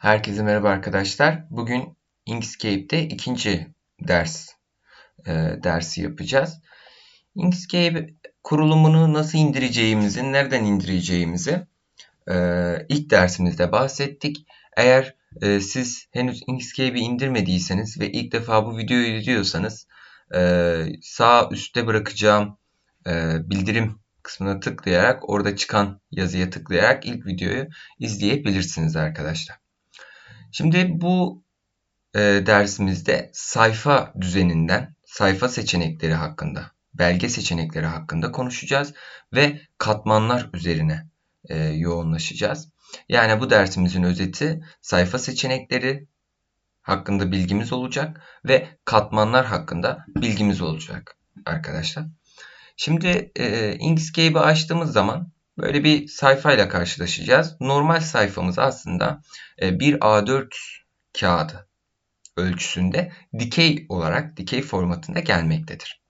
Herkese merhaba arkadaşlar. Bugün Inkscape'de ikinci ders e, dersi yapacağız. Inkscape kurulumunu nasıl indireceğimizi, nereden indireceğimizi e, ilk dersimizde bahsettik. Eğer e, siz henüz Inkscape'i indirmediyseniz ve ilk defa bu videoyu izliyorsanız e, sağ üstte bırakacağım e, bildirim kısmına tıklayarak orada çıkan yazıya tıklayarak ilk videoyu izleyebilirsiniz arkadaşlar. Şimdi bu e, dersimizde sayfa düzeninden, sayfa seçenekleri hakkında, belge seçenekleri hakkında konuşacağız ve katmanlar üzerine e, yoğunlaşacağız. Yani bu dersimizin özeti sayfa seçenekleri hakkında bilgimiz olacak ve katmanlar hakkında bilgimiz olacak arkadaşlar. Şimdi e, Inkscape'i açtığımız zaman Böyle bir sayfayla karşılaşacağız. Normal sayfamız aslında e, bir A4 kağıdı ölçüsünde dikey olarak, dikey formatında gelmektedir.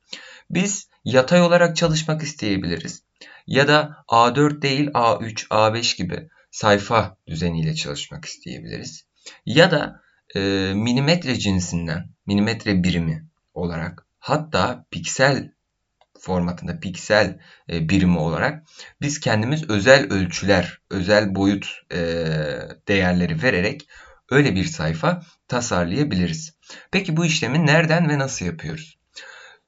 Biz yatay olarak çalışmak isteyebiliriz. Ya da A4 değil A3, A5 gibi sayfa düzeniyle çalışmak isteyebiliriz. Ya da e, milimetre cinsinden, milimetre birimi olarak hatta piksel formatında piksel e, birimi olarak biz kendimiz özel ölçüler, özel boyut e, değerleri vererek öyle bir sayfa tasarlayabiliriz. Peki bu işlemi nereden ve nasıl yapıyoruz?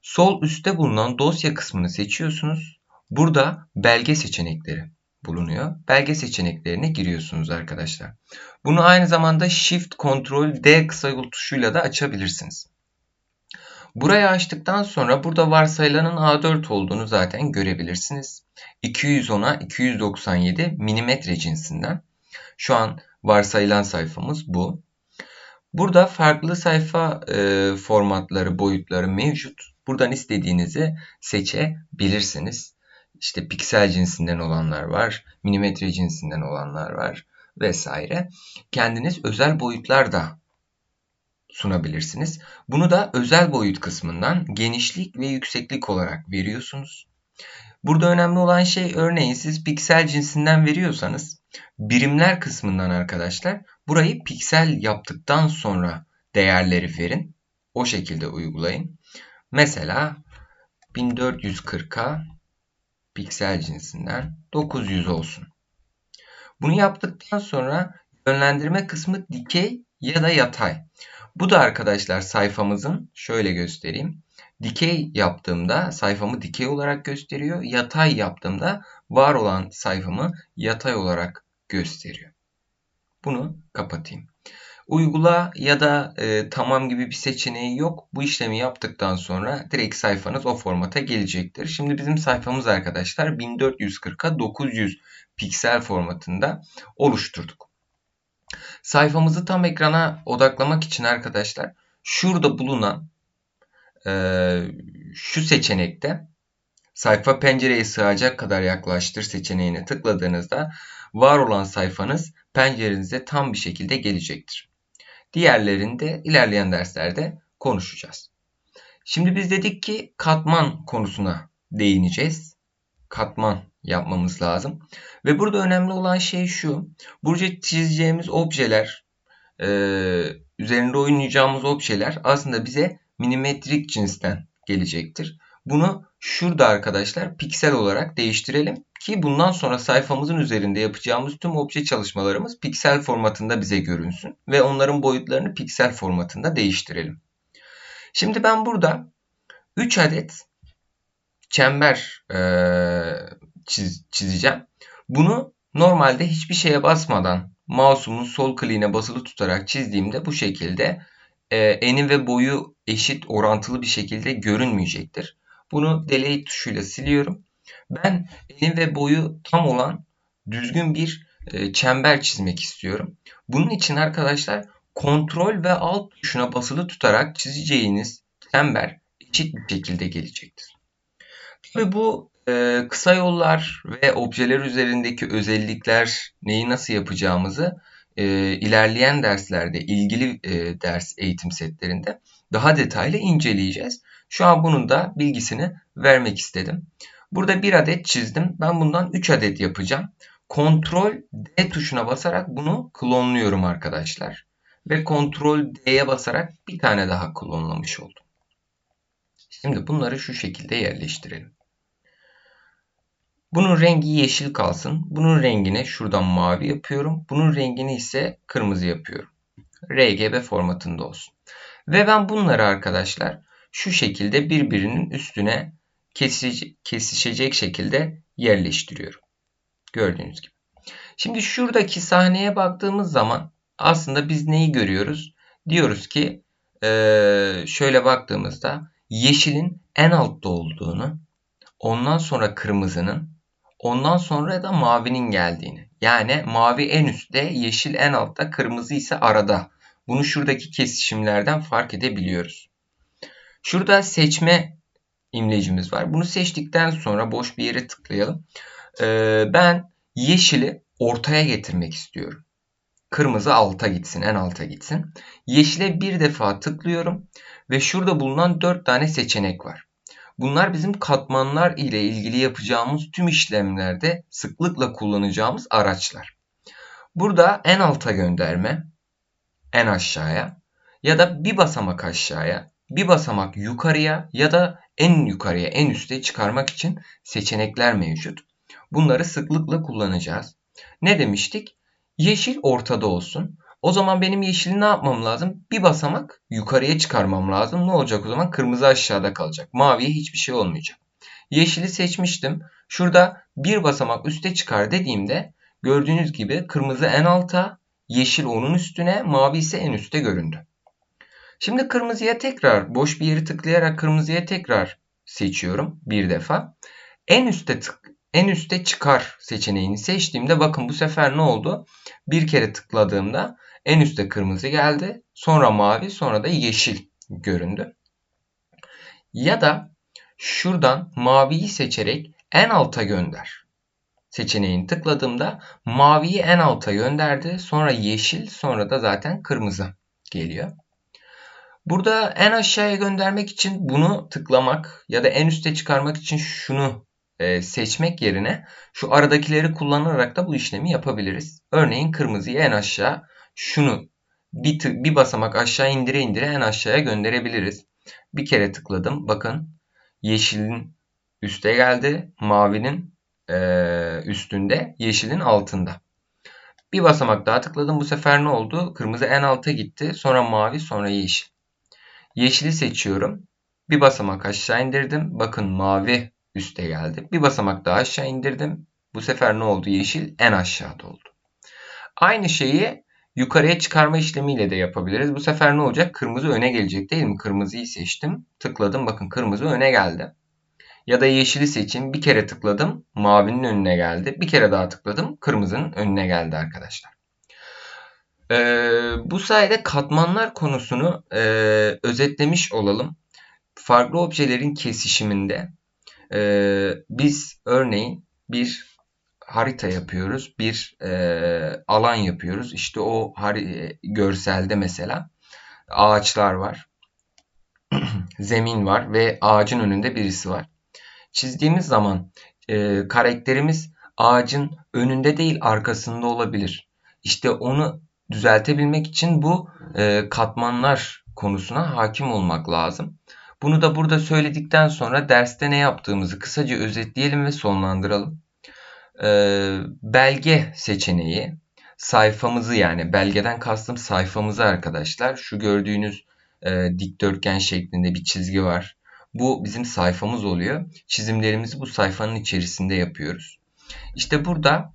Sol üstte bulunan dosya kısmını seçiyorsunuz. Burada belge seçenekleri bulunuyor. Belge seçeneklerine giriyorsunuz arkadaşlar. Bunu aynı zamanda Shift Ctrl D kısa yol tuşuyla da açabilirsiniz. Burayı açtıktan sonra burada varsayılanın A4 olduğunu zaten görebilirsiniz. 210'a 297 milimetre cinsinden. Şu an varsayılan sayfamız bu. Burada farklı sayfa e, formatları, boyutları mevcut. Buradan istediğinizi seçebilirsiniz. İşte piksel cinsinden olanlar var, milimetre cinsinden olanlar var vesaire. Kendiniz özel boyutlar da sunabilirsiniz. Bunu da özel boyut kısmından genişlik ve yükseklik olarak veriyorsunuz. Burada önemli olan şey örneğin siz piksel cinsinden veriyorsanız birimler kısmından arkadaşlar burayı piksel yaptıktan sonra değerleri verin. O şekilde uygulayın. Mesela 1440'a piksel cinsinden 900 olsun. Bunu yaptıktan sonra yönlendirme kısmı dikey ya da yatay. Bu da arkadaşlar sayfamızın şöyle göstereyim. Dikey yaptığımda sayfamı dikey olarak gösteriyor. Yatay yaptığımda var olan sayfamı yatay olarak gösteriyor. Bunu kapatayım. Uygula ya da e, tamam gibi bir seçeneği yok. Bu işlemi yaptıktan sonra direkt sayfanız o formata gelecektir. Şimdi bizim sayfamız arkadaşlar 1440'a 900 piksel formatında oluşturduk. Sayfamızı tam ekrana odaklamak için arkadaşlar şurada bulunan e, şu seçenekte sayfa pencereye sığacak kadar yaklaştır seçeneğine tıkladığınızda var olan sayfanız pencerenize tam bir şekilde gelecektir. Diğerlerini de ilerleyen derslerde konuşacağız. Şimdi biz dedik ki katman konusuna değineceğiz. Katman yapmamız lazım. Ve burada önemli olan şey şu. Burada çizeceğimiz objeler, e, üzerinde oynayacağımız objeler aslında bize milimetrik cinsten gelecektir. Bunu şurada arkadaşlar piksel olarak değiştirelim ki bundan sonra sayfamızın üzerinde yapacağımız tüm obje çalışmalarımız piksel formatında bize görünsün ve onların boyutlarını piksel formatında değiştirelim. Şimdi ben burada 3 adet çember e, çiz, çizeceğim. Bunu normalde hiçbir şeye basmadan mouse'umun sol kliğine basılı tutarak çizdiğimde bu şekilde e, eni ve boyu eşit orantılı bir şekilde görünmeyecektir. Bunu delete tuşuyla siliyorum. Ben eni ve boyu tam olan düzgün bir e, çember çizmek istiyorum. Bunun için arkadaşlar kontrol ve alt tuşuna basılı tutarak çizeceğiniz çember eşit bir şekilde gelecektir. Tabii bu e, kısa yollar ve objeler üzerindeki özellikler neyi nasıl yapacağımızı e, ilerleyen derslerde ilgili e, ders eğitim setlerinde daha detaylı inceleyeceğiz. Şu an bunun da bilgisini vermek istedim. Burada bir adet çizdim. Ben bundan 3 adet yapacağım. Kontrol D tuşuna basarak bunu klonluyorum arkadaşlar. Ve Kontrol D'ye basarak bir tane daha klonlamış oldum. Şimdi bunları şu şekilde yerleştirelim. Bunun rengi yeşil kalsın. Bunun rengini şuradan mavi yapıyorum. Bunun rengini ise kırmızı yapıyorum. RGB formatında olsun. Ve ben bunları arkadaşlar şu şekilde birbirinin üstüne kesişecek şekilde yerleştiriyorum. Gördüğünüz gibi. Şimdi şuradaki sahneye baktığımız zaman aslında biz neyi görüyoruz? Diyoruz ki şöyle baktığımızda yeşilin en altta olduğunu, ondan sonra kırmızının, ondan sonra da mavinin geldiğini. Yani mavi en üstte, yeşil en altta, kırmızı ise arada. Bunu şuradaki kesişimlerden fark edebiliyoruz. Şurada seçme imlecimiz var. Bunu seçtikten sonra boş bir yere tıklayalım. Ee, ben yeşili ortaya getirmek istiyorum. Kırmızı alta gitsin, en alta gitsin. Yeşile bir defa tıklıyorum ve şurada bulunan 4 tane seçenek var. Bunlar bizim katmanlar ile ilgili yapacağımız tüm işlemlerde sıklıkla kullanacağımız araçlar. Burada en alta gönderme, en aşağıya ya da bir basamak aşağıya, bir basamak yukarıya ya da en yukarıya, en üste çıkarmak için seçenekler mevcut. Bunları sıklıkla kullanacağız. Ne demiştik? Yeşil ortada olsun. O zaman benim yeşili ne yapmam lazım? Bir basamak yukarıya çıkarmam lazım. Ne olacak o zaman? Kırmızı aşağıda kalacak. Maviye hiçbir şey olmayacak. Yeşili seçmiştim. Şurada bir basamak üste çıkar dediğimde gördüğünüz gibi kırmızı en alta, yeşil onun üstüne, mavi ise en üstte göründü. Şimdi kırmızıya tekrar boş bir yeri tıklayarak kırmızıya tekrar seçiyorum bir defa. En üstte tık en üste çıkar seçeneğini seçtiğimde bakın bu sefer ne oldu? Bir kere tıkladığımda en üstte kırmızı geldi. Sonra mavi sonra da yeşil göründü. Ya da şuradan maviyi seçerek en alta gönder seçeneğini tıkladığımda maviyi en alta gönderdi. Sonra yeşil sonra da zaten kırmızı geliyor. Burada en aşağıya göndermek için bunu tıklamak ya da en üste çıkarmak için şunu e, seçmek yerine şu aradakileri kullanarak da bu işlemi yapabiliriz. Örneğin kırmızıyı en aşağı şunu bir, bir basamak aşağı indire indire en aşağıya gönderebiliriz. Bir kere tıkladım. Bakın yeşilin üste geldi. Mavinin e, üstünde. Yeşilin altında. Bir basamak daha tıkladım. Bu sefer ne oldu? Kırmızı en alta gitti. Sonra mavi sonra yeşil. Yeşili seçiyorum. Bir basamak aşağı indirdim. Bakın mavi üste geldi. Bir basamak daha aşağı indirdim. Bu sefer ne oldu? Yeşil en aşağıda oldu. Aynı şeyi yukarıya çıkarma işlemiyle de yapabiliriz. Bu sefer ne olacak? Kırmızı öne gelecek değil mi? Kırmızıyı seçtim. Tıkladım. Bakın kırmızı öne geldi. Ya da yeşili seçin. Bir kere tıkladım. Mavinin önüne geldi. Bir kere daha tıkladım. Kırmızının önüne geldi arkadaşlar. Ee, bu sayede katmanlar konusunu e, özetlemiş olalım. Farklı objelerin kesişiminde e, biz örneğin bir harita yapıyoruz, bir e, alan yapıyoruz. İşte o hari, görselde mesela ağaçlar var, zemin var ve ağacın önünde birisi var. Çizdiğimiz zaman e, karakterimiz ağacın önünde değil arkasında olabilir. İşte onu düzeltebilmek için bu e, katmanlar konusuna hakim olmak lazım. Bunu da burada söyledikten sonra derste ne yaptığımızı kısaca özetleyelim ve sonlandıralım. E, belge seçeneği sayfamızı yani belgeden kastım sayfamızı arkadaşlar. Şu gördüğünüz e, dikdörtgen şeklinde bir çizgi var. Bu bizim sayfamız oluyor. Çizimlerimizi bu sayfanın içerisinde yapıyoruz. İşte burada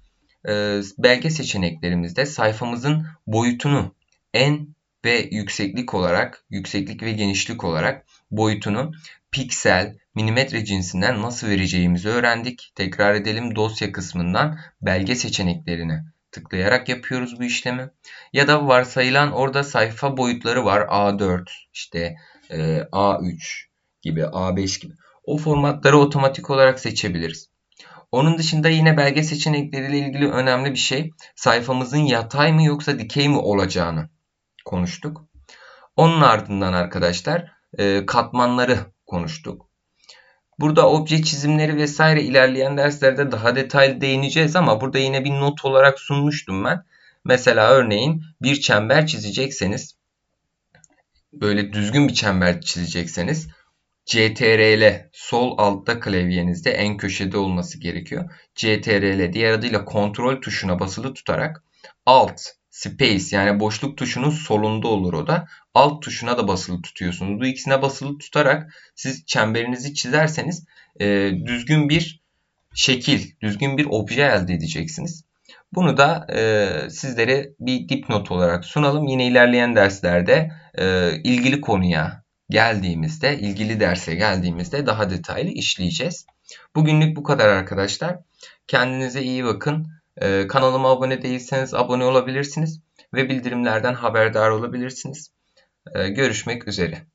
e, belge seçeneklerimizde sayfamızın boyutunu en ve yükseklik olarak, yükseklik ve genişlik olarak boyutunu piksel, milimetre cinsinden nasıl vereceğimizi öğrendik. Tekrar edelim dosya kısmından belge seçeneklerini tıklayarak yapıyoruz bu işlemi. Ya da varsayılan orada sayfa boyutları var. A4, işte e, A3 gibi, A5 gibi. O formatları otomatik olarak seçebiliriz. Onun dışında yine belge seçenekleriyle ilgili önemli bir şey sayfamızın yatay mı yoksa dikey mi olacağını konuştuk. Onun ardından arkadaşlar e, katmanları konuştuk. Burada obje çizimleri vesaire ilerleyen derslerde daha detaylı değineceğiz ama burada yine bir not olarak sunmuştum ben. Mesela örneğin bir çember çizecekseniz böyle düzgün bir çember çizecekseniz CTRL sol altta klavyenizde en köşede olması gerekiyor. CTRL diğer adıyla kontrol tuşuna basılı tutarak alt space yani boşluk tuşunun solunda olur o da. Alt tuşuna da basılı tutuyorsunuz. Bu ikisine basılı tutarak siz çemberinizi çizerseniz e, düzgün bir şekil, düzgün bir obje elde edeceksiniz. Bunu da e, sizlere bir dipnot olarak sunalım. Yine ilerleyen derslerde e, ilgili konuya geldiğimizde, ilgili derse geldiğimizde daha detaylı işleyeceğiz. Bugünlük bu kadar arkadaşlar. Kendinize iyi bakın. Ee, kanalıma abone değilseniz abone olabilirsiniz ve bildirimlerden haberdar olabilirsiniz. Ee, görüşmek üzere.